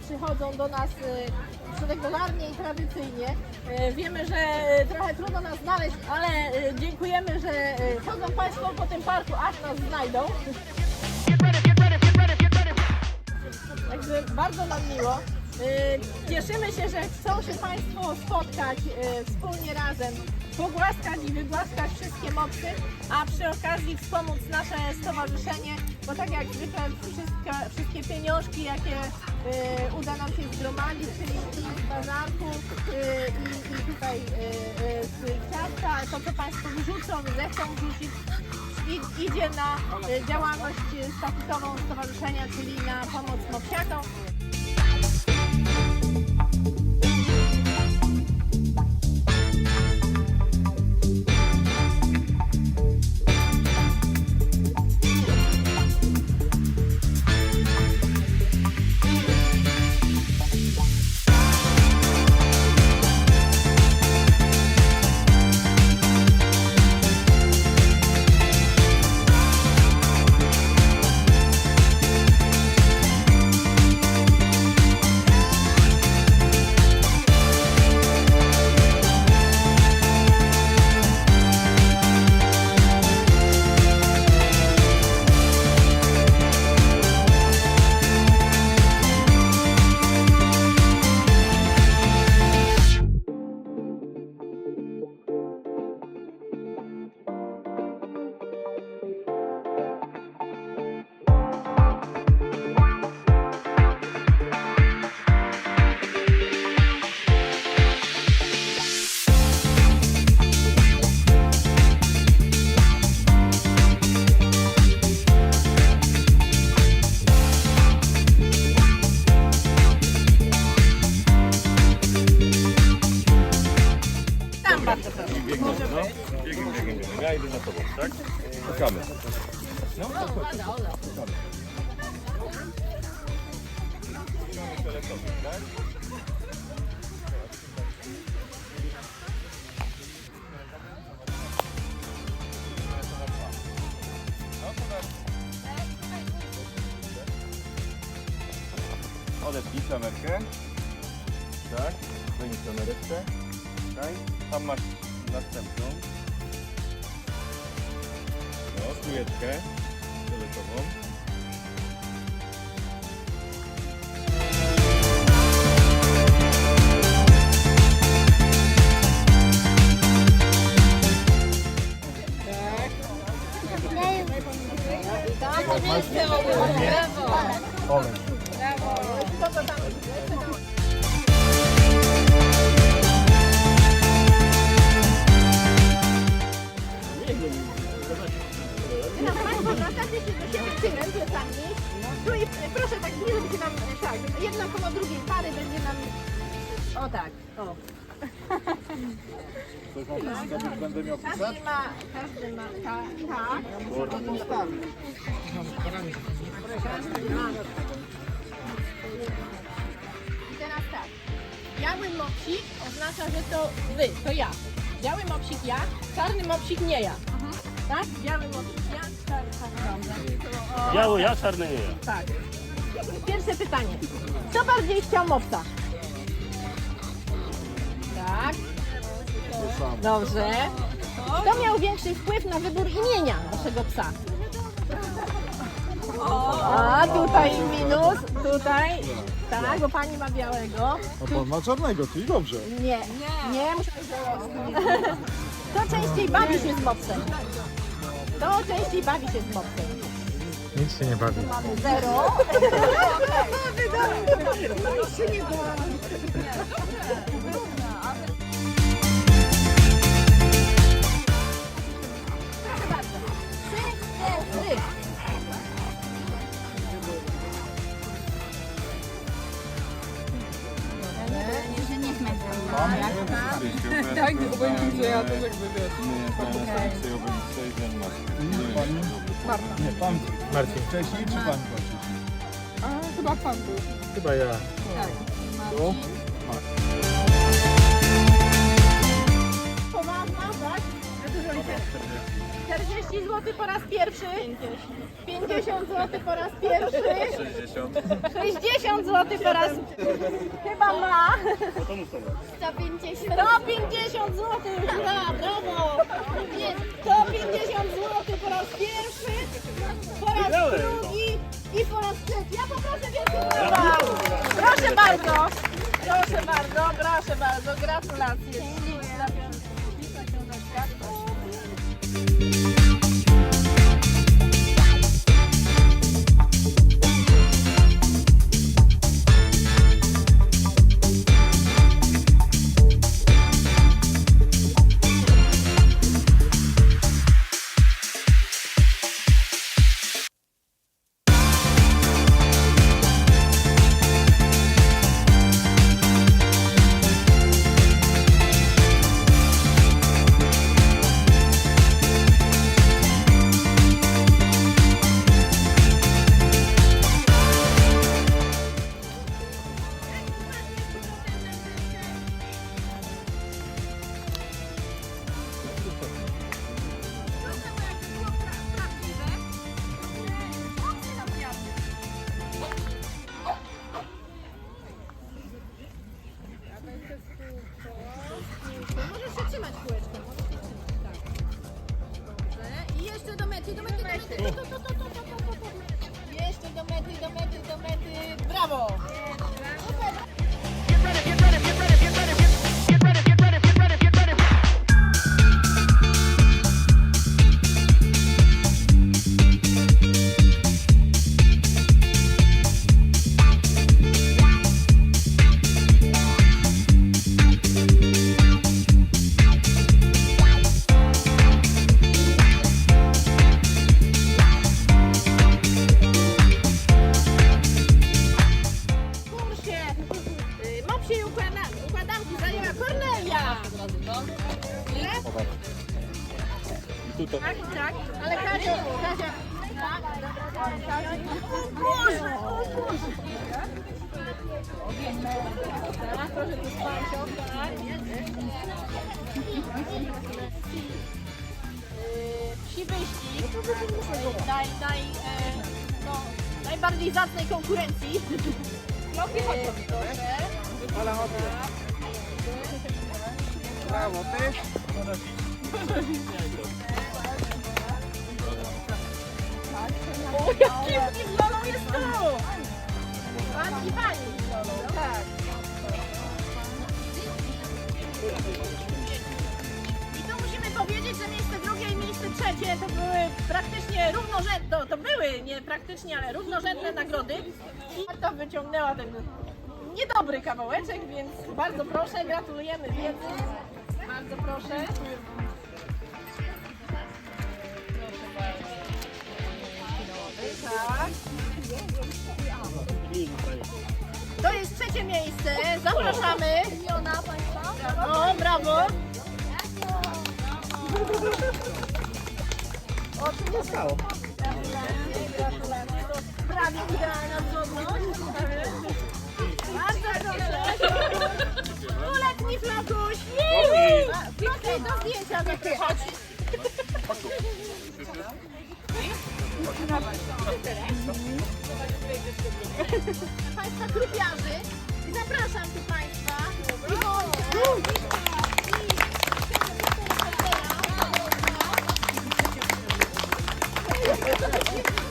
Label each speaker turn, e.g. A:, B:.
A: Przychodzą do nas y, regularnie i tradycyjnie. Y, Wiemy, że y, trochę trudno nas znaleźć, ale dziękujemy, że chodzą Państwo po tym parku, aż nas znajdą. Także bardzo nam miło. Y, Cieszymy się, że chcą się Państwo spotkać y, wspólnie razem, pogłaskać i wygłaskać wszystkie mopsy, a przy okazji wspomóc nasze stowarzyszenie, bo tak jak zwykle wszystkie, wszystkie pieniążki, jakie y, uda nam się zgromadzić, czyli z bazarku i, i tutaj z ciasta, to co Państwo wyrzucą, zechcą wrzucić, i, idzie na działalność statutową stowarzyszenia, czyli na pomoc mopsiakom.
B: Ja idę za tobą, tak? Szukamy.
A: O, Ola, Ola.
B: Odepnij kamerkę. Tak. Wyjmij kamereczkę. Tak. Tam masz następną. Stujeczkę fioletową. Będę miał
A: Każdy ma, każdy ma, tak, tak. Ma. I teraz tak, biały mopsik oznacza, że to wy, to ja. Biały mopsik ja, czarny mopsik nie ja. Tak? Biały mopsik ja, czarny mopsik ja.
C: Biały ja, czarny nie ja.
A: Tak. Pierwsze pytanie. Kto bardziej chciał mopsa? Tak. Dobrze. Kto miał większy wpływ na wybór imienia naszego psa? A tutaj minus, tutaj. Tak, bo pani ma białego.
D: A pan ma czarnego, czyli dobrze.
A: Nie, nie, muszę. Kto częściej bawi się z mopsem? Kto częściej bawi się z mopsem?
D: Nic się nie bawi.
A: Mamy zero. Nic się nie bawi. Trzy, cztery.
B: Tak, obejmijcie, ja też jakby wiesz. Nie.
D: Nie, pan Marcin wcześniej, czy pan?
E: A, chyba pan był.
D: Chyba ja. Tu? smak.
A: Zł po raz pierwszy. 50 zł po raz pierwszy.
B: 60.
A: 60 zł po raz chyba ma.
C: 150.
A: 150 zł, hurra, brawo! 150 zł po raz pierwszy, po raz drugi i po raz trzeci. Ja poproszę wielkie brawa! Proszę bardzo, proszę bardzo, proszę bardzo, gratulacje. 수 있어요. 정말 싫지 마시고요. Proszę tu tak. Yy, Psi wyścig. Naj, naj, najbardziej zacnej konkurencji. No, proszę.
D: Brawo, ty.
A: O, jakim izolą jest tu! Pan i pani izolą, tak. I tu musimy powiedzieć, że miejsce drugie i miejsce trzecie to były praktycznie równorzędne, to, to były nie praktycznie, ale równorzędne nagrody. I Marta wyciągnęła ten niedobry kawałeczek, więc bardzo proszę, gratulujemy wiedzy. Bardzo. Proszę trzecie miejsce. Zapraszamy.
C: Miliona Państwa.
A: O, brawo. O, tu nie stało. Prawie idealna zgodność. Bardzo proszę. Uletni Flokuś. Flokuś do zdjęcia zapychać. Państwa grupiarzy. Zapraszam tu Państwa. Wojtka. I-